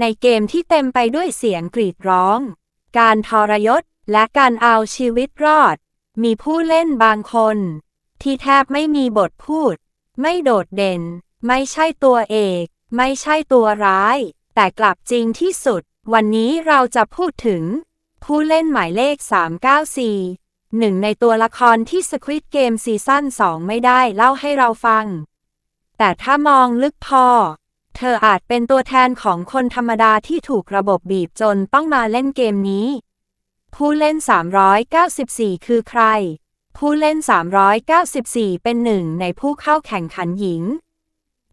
ในเกมที่เต็มไปด้วยเสียงกรีดร้อง การทรยศ และการเอาชีวิตรอด มีผู้เล่นบางคน ที่แทบไม่มีบทพูด ไม่โดดเด่น ไม่ใช่ตัวเอก ไม่ใช่ตัวร้าย แต่กลับจริงที่สุด วันนี้เราจะพูดถึง ผู้เล่นหมายเลข 394 หนึ่งในตัวละครที่ Squid Game ซีซั่น2 ไม่ได้เล่าให้เราฟัง แต่ถ้ามองลึกพอ เธออาจเป็นตัวแทนของคนธรรมดาที่ถูกระบบบีบจนต้องมาเล่นเกมนี้ ผู้เล่น 394 คือใคร ผู้เล่น 394 เป็นหนึ่งในผู้เข้าแข่งขันหญิง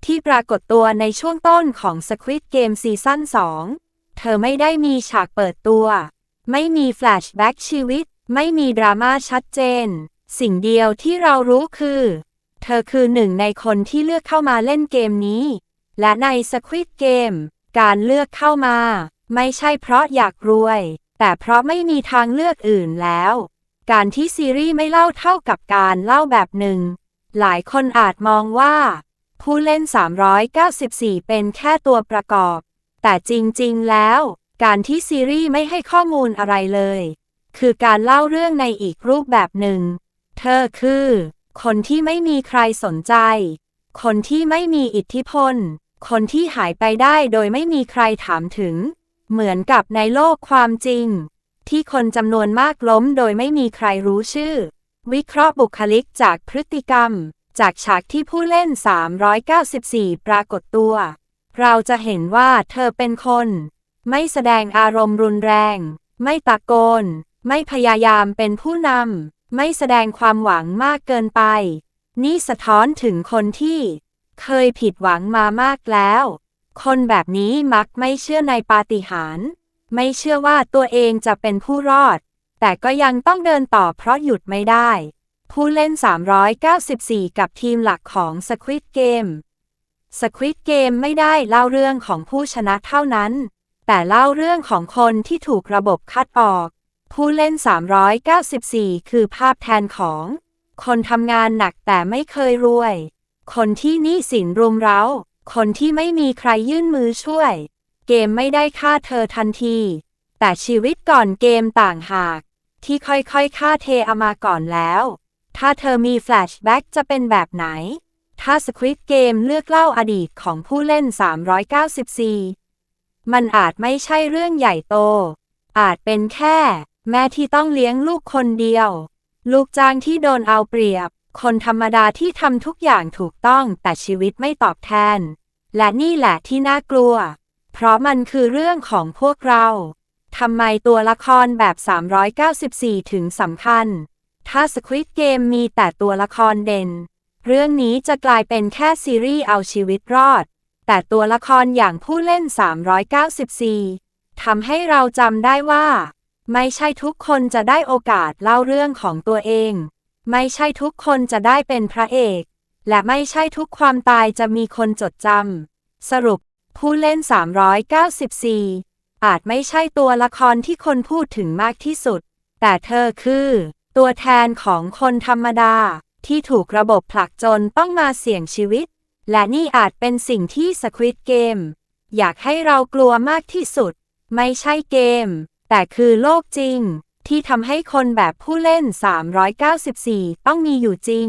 ที่ปรากฏตัวในช่วงต้นของ Squid Game ซีซั่น2 เธอไม่ได้มีฉากเปิดตัว ไม่มีแฟลชแบ็กชีวิต ไม่มีดราม่าชัดเจน สิ่งเดียวที่เรารู้คือ เธอคือหนึ่งในคนที่เลือกเข้ามาเล่นเกมนี้ และใน Squid Game การเลือกเข้ามา ไม่ใช่เพราะอยากรวย แต่เพราะไม่มีทางเลือกอื่นแล้ว การที่ซีรีส์ไม่เล่าเท่ากับการเล่าแบบหนึ่ง หลายคนอาจมองว่า ผู้เล่น 394 เป็นแค่ตัวประกอบ แต่จริง ๆ แล้ว การที่ซีรีส์ไม่ให้ข้อมูลอะไรเลย คือการเล่าเรื่องในอีกรูปแบบหนึ่ง เธอคือ คนที่ไม่มีใครสนใจ คนที่ไม่มีอิทธิพล คนที่หายไปได้โดยไม่มีใครถามถึง เหมือนกับในโลกความจริง ที่คนจำนวนมากล้มโดยไม่มีใครรู้ชื่อ วิเคราะห์บุคลิกจากพฤติกรรม จากฉากที่ผู้เล่น 394 ปรากฏตัว เราจะเห็นว่าเธอเป็นคน ไม่แสดงอารมณ์รุนแรง ไม่ตะโกน ไม่พยายามเป็นผู้นำไม่แสดงความหวังมากเกินไป นี่สะท้อนถึงคนที่ เคยผิดหวังมามากแล้ว คนแบบนี้มักไม่เชื่อในปาฏิหาริย์ไม่เชื่อว่าตัวเองจะเป็นผู้รอด แต่ก็ยังต้องเดินต่อเพราะหยุดไม่ได้ ผู้เล่น 394 กับทีมหลักของ Squid Game Squid Game ไม่ได้เล่าเรื่องของผู้ชนะเท่านั้น แต่เล่าเรื่องของคนที่ถูกระบบคัดออก ผู้เล่น 394 คือภาพแทนของ คนทำงานหนักแต่ไม่เคยรวย คนที่หนี้สินรุมเร้า คนที่ไม่มีใครยื่นมือช่วย เกมไม่ได้ฆ่าเธอทันที แต่ชีวิตก่อนเกมต่างหาก ที่ค่อยๆฆ่าเทอามาก่อนแล้ว ถ้าเธอมีแฟลชแบ็กจะเป็นแบบไหน ถ้า Squid Game เลือกเล่าอดีตของผู้เล่น 394 มันอาจไม่ใช่เรื่องใหญ่โต อาจเป็นแค่ แม่ที่ต้องเลี้ยงลูกคนเดียว ลูกจ้างที่โดนเอาเปรียบ คนธรรมดาที่ทำทุกอย่างถูกต้องแต่ชีวิตไม่ตอบแทน และนี่แหละที่น่ากลัว เพราะมันคือเรื่องของพวกเราทำไมตัวละครแบบ 394 ถึงสำคัญ ถ้า Squid Game มีแต่ตัวละครเด่น เรื่องนี้จะกลายเป็นแค่ซีรีส์เอาชีวิตรอด แต่ตัวละครอย่างผู้เล่น 394ทำให้เราจำได้ว่า ไม่ใช่ทุกคนจะได้โอกาสเล่าเรื่องของตัวเอง ไม่ใช่ทุกคนจะได้เป็นพระเอก และไม่ใช่ทุกความตายจะมีคนจดจำ สรุป ผู้เล่น 394 อาจไม่ใช่ตัวละครที่คนพูดถึงมากที่สุด แต่เธอคือ ตัวแทนของคนธรรมดา ที่ถูกระบบผลักจนต้องมาเสี่ยงชีวิต และนี่อาจเป็นสิ่งที่ Squid Game อยากให้เรากลัวมากที่สุด ไม่ใช่เกม แต่คือโลกจริง ที่ทำให้คนแบบผู้เล่น 394 ต้องมีอยู่จริง